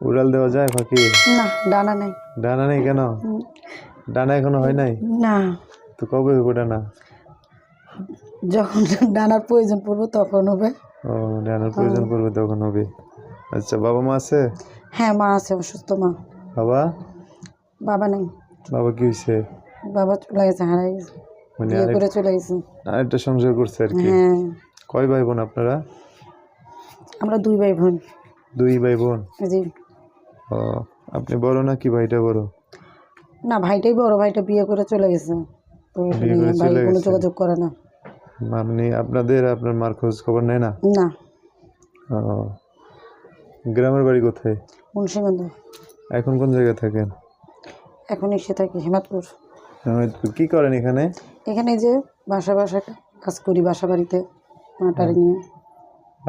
উড়াল দেওয়া যায় পাখি না ডানা নেই। ডানা নেই কেন? ডানা এখনও হয় নাই? না। তো কবে হইব ডানা? যখন ডানার প্রয়োজন পড়বে তখন হবে। ও ডানার প্রয়োজন পড়বে তখন হবে। আচ্ছা বাবা মা আছে? হ্যাঁ মা আছে অসুস্থ মা। বাবা? বাবা নেই। বাবা কি হয়েছে বাবা চলে গেছে হারাই গেছে। মানে করে চলে গেছে। আরেকটা সংসার করছে আর কি। হ্যাঁ। কয় ভাই বোন আপনারা? আমরা দুই ভাই বোন। দুই ভাই বোন? জি। আপনি বড় না কি ভাইটা বড়? না ভাইটাই বড় ভাইটা বিয়ে করে চলে গেছে। তো বিয়ে করে ভাই চলে কোনো গেছে। যোগাযোগ করে না। মানে আপনাদের আপনার মার খোঁজ খবর নেয় না? না। ও গ্রামের বাড়ি কোথায়? মুন্সিগঞ্জ। এখন কোন জায়গায় থাকেন? এখন এসে থাকি হেমাদপুর। হামিদপুর। কি করেন এখানে? এখানে যে বাসা বাসা কাজ করি বাসা বাড়িতে মাটারি নিয়ে।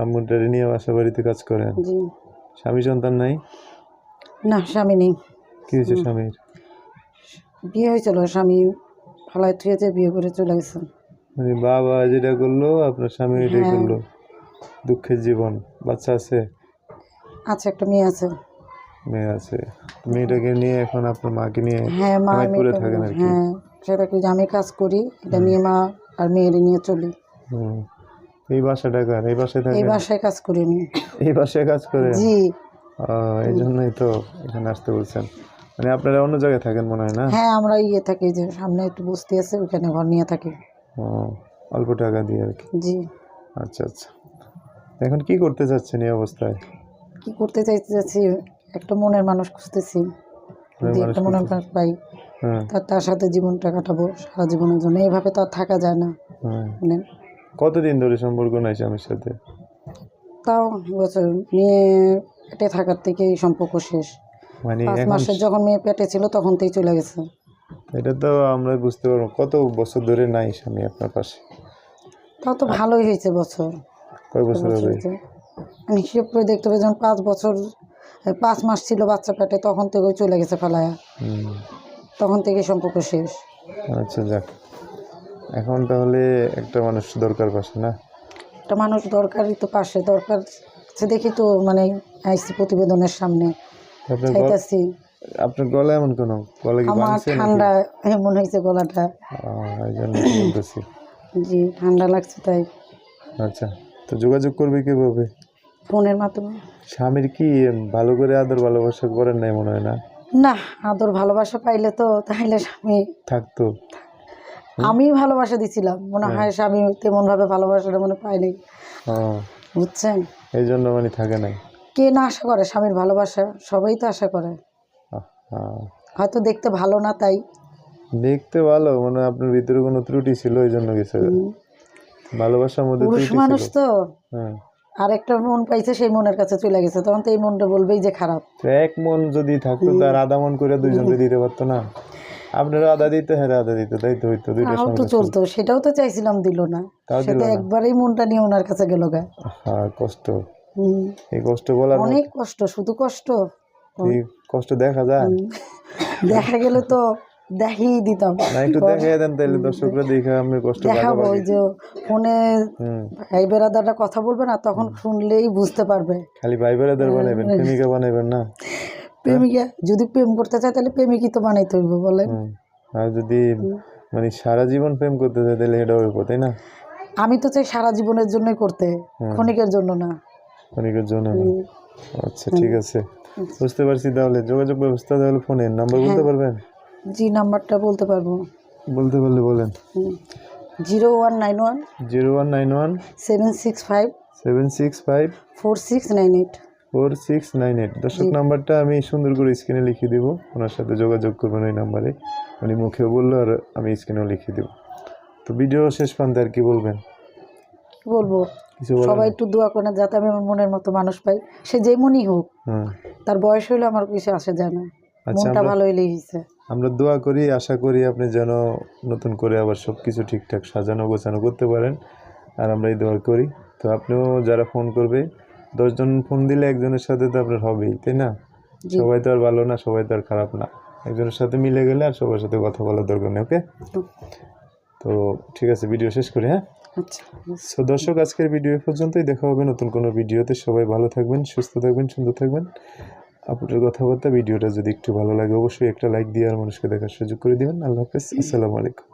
আম্মুটারি নিয়ে বাসা বাড়িতে কাজ করেন? জি। স্বামী সন্তান নাই? না স্বামী নেই। কি হয়েছে স্বামীর? বিয়ে হয়েছিল স্বামী ফালাই থুয়েছে বিয়ে করে চলে গেছে। মানে বাবা যেটা করল আপনার স্বামী এটাই হ্যাঁ। করল। দুঃখের জীবন বাচ্চা আছে? আছে একটা মেয়ে আছে। মেয়ে আছে। মেয়েটাকে নিয়ে এখন আপনার মাকে নিয়ে হ্যাঁ মা হেমায়তপুরে মেয়েটা- থাকেন আর কি। হ্যাঁ সেটা কি যে আমি কাজ করি এটা নিয়ে মা আর মেয়ের নিয়ে চলি। হুম। এই বাসাটা কার? এই বাসায় এই থাকেন? বাসায় কাজ করি আমি। এই বাসায় কাজ করে জি। এই জন্যই তো এখানে আসতে বলছেন। মানে আপনারা অন্য জায়গায় থাকেন মনে হয় না? হ্যাঁ আমরা ইয়ে থাকি যে সামনে একটু বসতি আছে ওখানে ঘর নিয়ে থাকি। ও, অল্প টাকা দিয়ে আর কি। জি। আচ্ছা আচ্ছা। এখন কি করতে চাচ্ছেন এই অবস্থায়? কি করতে চাইতে যাচ্ছি? একটা মনের মানুষ খুঁজতেছি। যদি একটা মনের মানুষ পাই। হ্যাঁ। তার তার সাথে জীবনটা কাটাবো সারা জীবনের জন্য। এইভাবে তো আর থাকা যায় না। হ্যাঁ। মানে কতদিন ধরে সম্পর্ক নাই স্বামীর সাথে? তাও বছর মেয়ে পেটে থাকার থেকে এই সম্পর্ক শেষ। মানে পাঁচ এখন মাসের যখন মেয়ে পেটে ছিল তখন থেকেই চলে গেছে। এটা তো আমরা বুঝতে পারব। কত বছর ধরে নাই স্বামী আপনার পাশে? তাও তো ভালোই হয়েছে বছর। কয় বছর হবে? হয়েছে। মানে হিসেব করে দেখতে হবে যখন পাঁচ বছর পাঁচ মাস ছিল বাচ্চা পেটে তখন থেকেই চলে গেছে ফেলায়া হুম। তখন থেকে সম্পর্ক শেষ। আচ্ছা যাক। এখন তাহলে একটা মানুষ দরকার পাশে না? একটা মানুষ দরকারই তো পাশে। দরকার দেখি তো মানে আইসি প্রতিবেদনের সামনে গলা আপনার গলা এমন কোনো? গলা কি আমার ঠান্ডা এমন হয়েছে গলাটা। জি ঠান্ডা লাগছে তাই। আচ্ছা তো যোগাযোগ করবে কীভাবে? ফোনের মাধ্যমে। স্বামীর কি ভালো করে আদর ভালোবাসা করেন নাই মনে হয় না? না আদর ভালোবাসা পাইলে তো তাইলে স্বামী থাকতো। আমি ভালোবাসা দিছিলাম। মনে হ্যাঁ। হয় স্বামী তেমন ভাবে ভালোবাসাটা মনে পাইনি বুঝছেন? এই জন্য মানে থাকে নাই। কে না আশা করে? স্বামীর ভালোবাসা সবাই তো আশা করে। হয়তো দেখতে ভালো না তাই। দেখতে ভালো মানে আপনার ভিতরে কোনো ত্রুটি ছিল এই জন্য গেছে ভালোবাসার মধ্যে পুরুষ ত্রুটি মানুষ তো। হ্যাঁ। আর একটা মন পাইছে সেই মনের কাছে চলে গেছে। তখন তো এই মনটা বলবেই যে খারাপ। এক মন যদি থাকতো তার আধা মন করে দুইজনকে দিতে পারতো না। আপনারা আধা দিতে হ্যাঁ আধা দিতে তাই তো হইতো দুইটা তো চলতো সেটাও তো চাইছিলাম দিল না। সেটা। একবারেই মনটা নিয়ে ওনার কাছে গেল গা। হ্যাঁ কষ্ট। এই কষ্ট বলার অনেক কষ্ট শুধু কষ্ট। এই কষ্ট দেখা যায়? দেখা গেলে তো দেখিয়ে দিতাম। না একটু দেখাই দেন তাইলে দর্শকরা দেখে আমি কষ্ট দেখাবো ওই যে ফোনে ভাই কথা বলবে না তখন শুনলেই বুঝতে পারবে। খালি ভাই বেড়াদের বানাইবেন প্রেমিকা বানাইবেন না? প্রেমিকা যদি প্রেম করতে চায় তাহলে প্রেমিকই তো বানাইতে হইব বলেন। আর যদি মানে সারা জীবন প্রেম করতে চায় তাহলে এটা হইব তাই না? আমি তো চাই সারা জীবনের জন্যই করতে ক্ষণিকের জন্য না। ক্ষণিকের জন্য না। আচ্ছা ঠিক আছে। বুঝতে পারছি তাহলে। যোগাযোগ ব্যবস্থা তাহলে ফোনের নাম্বার হ্যাঁ। বলতে পারবেন? জি নাম্বারটা বলতে পারব। বলতে পারলে বলেন। Zero one nine one zero one nine one seven six five seven six five four six nine eight. Four six nine eight দর্শক নাম্বারটা আমি সুন্দর করে স্ক্রিনে লিখে দিব। ওনার সাথে যোগাযোগ করবেন ওই নাম্বারে। উনি মুখেও বলল আর আমি স্ক্রিনেও লিখে দেব। তো ভিডিও শেষ প্রান্তে আর কি বলবেন? কি বলব? সবাই একটু দোয়া করেন যাতে আমি আমার মনের মতো মানুষ পাই। সে যেমনই হোক হ্যাঁ। তার বয়স হইলে আমার কিছু আসে যায় না। আচ্ছা মনটা ভালো হইলেই হয়েছে আমরা দোয়া করি আশা করি আপনি যেন নতুন করে আবার সব কিছু ঠিকঠাক সাজানো গোছানো করতে পারেন। আর আমরা এই দোয়া করি। তো আপনিও যারা ফোন করবে দশজন ফোন দিলে একজনের সাথে তো আপনার হবেই তাই না? সবাই তো আর ভালো না সবাই তো আর খারাপ না। একজনের সাথে মিলে গেলে আর সবার সাথে কথা বলার দরকার নেই ওকে? তো ঠিক আছে ভিডিও শেষ করি হ্যাঁ? আচ্ছা সো দর্শক আজকের ভিডিও পর্যন্তই। দেখা হবে নতুন কোনো ভিডিওতে সবাই ভালো থাকবেন সুস্থ থাকবেন সুন্দর থাকবেন। আপনার কথাবার্তা ভিডিওটা যদি একটু ভালো লাগে অবশ্যই একটা লাইক দিয়ে আর মানুষকে দেখার সুযোগ করে দিবেন। আল্লাহ হাফেজ। আসসালামু আলাইকুম।